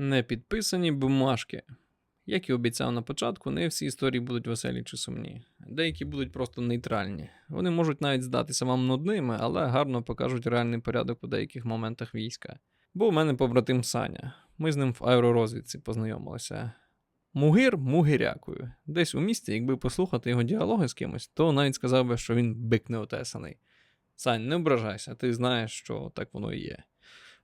Непідписані бумажки. Як і обіцяв на початку, не всі історії будуть веселі чи сумні. Деякі будуть просто нейтральні. Вони можуть навіть здатися вам нудними, але гарно покажуть реальний порядок у деяких моментах війська. Був у мене побратим Саня. Ми з ним в аеророзвідці познайомилися. Мугир мугирякою. Десь у місті, якби послухати його діалоги з кимось, то навіть сказав би, що він бик неотесаний. Сань, не ображайся, ти знаєш, що так воно і є.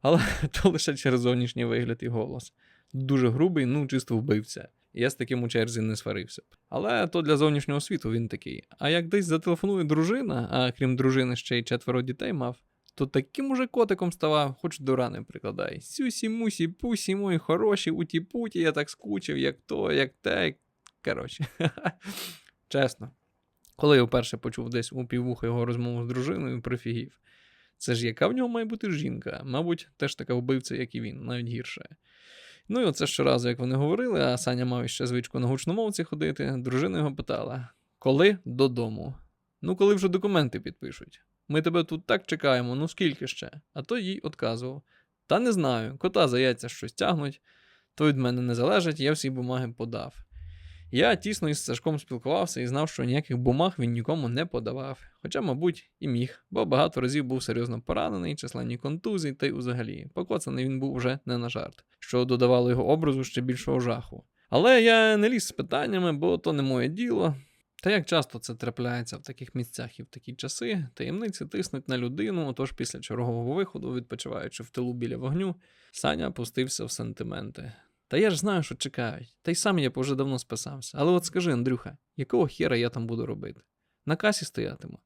Але то лише через зовнішній вигляд і голос. Дуже грубий, ну чисто вбивця. Я з таким у черзі не сварився б. Але то для зовнішнього світу він такий. А як десь зателефонує дружина, а крім дружини ще й четверо дітей мав, то таким уже котиком ставав, хоч до рани прикладай. Сюсі, мусі, пусі, мої хороші, уті-путі, я так скучив, як то, як те. Коротше. Чесно. Коли я вперше почув десь у піввуха його розмову з дружиною, прифігів. Це ж яка в нього має бути жінка? Мабуть, теж така вбивця, як і він, навіть гірше. Ну і оце щоразу, як вони говорили, а Саня мав ще звичку на гучномовці ходити, дружина його питала: коли додому? Ну, коли вже документи підпишуть. Ми тебе тут так чекаємо, ну скільки ще? А то їй отказував. Та не знаю, кота за яйця щось тягнуть, то від мене не залежить, я всі бумаги подав. Я тісно із Сашком спілкувався і знав, що ніяких бумаг він нікому не подавав, хоча, мабуть, і міг, бо багато разів був серйозно поранений, численні контузії, та й взагалі покоцаний він був уже не на жарт, що додавало його образу ще більшого жаху. Але я не ліз з питаннями, бо то не моє діло. Та як часто це трапляється в таких місцях і в такі часи, таємниці тиснуть на людину, отож після чергового виходу, відпочиваючи в тилу біля вогню, Саня опустився в сентименти. Та я ж знаю, що чекають. Та й сам я б уже давно списався. Але от скажи, Андрюха, якого хера я там буду робити? На касі стоятиму.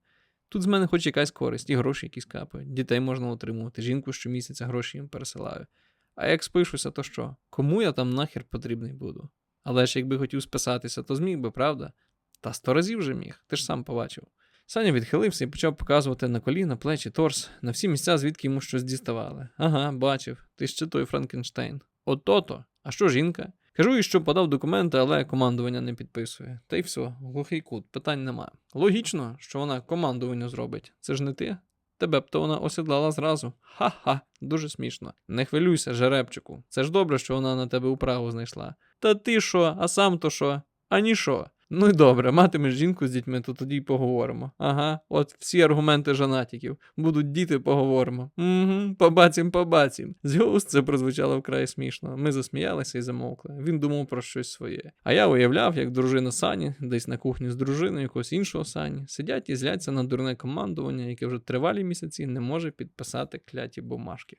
Тут з мене хоч якась користь, і гроші якісь капають, дітей можна отримувати, жінку щомісяця гроші їм пересилаю. А як спишуся, то що? Кому я там нахер потрібний буду? Але ж якби хотів списатися, то зміг би, правда? Та сто разів вже міг, ти ж сам побачив. Саня відхилився і почав показувати на коліна, плечі, торс, на всі місця, звідки йому щось діставали. Ага, бачив, ти ще той Франкенштейн. От-то-то. А що жінка? Кажу їй, що подав документи, але командування не підписує. Та й все, глухий кут, питань нема. Логічно, що вона командування зробить. Це ж не ти? Тебе б то вона осідлала зразу. Ха-ха, дуже смішно. Не хвилюйся, жеребчику. Це ж добре, що вона на тебе управу знайшла. Та ти що, а сам то що? Ані що? Ну й добре, матимеш жінку з дітьми, то тоді й поговоримо. Ага, от всі аргументи жанатіків. Будуть діти, поговоримо. Угу, побацім, побацім. З його уст це прозвучало вкрай смішно. Ми засміялися і замовкли. Він думав про щось своє. А я уявляв, як дружина Сані, десь на кухні з дружиною якогось іншого Сані, сидять і зляться на дурне командування, яке вже тривалі місяці не може підписати кляті бумажки.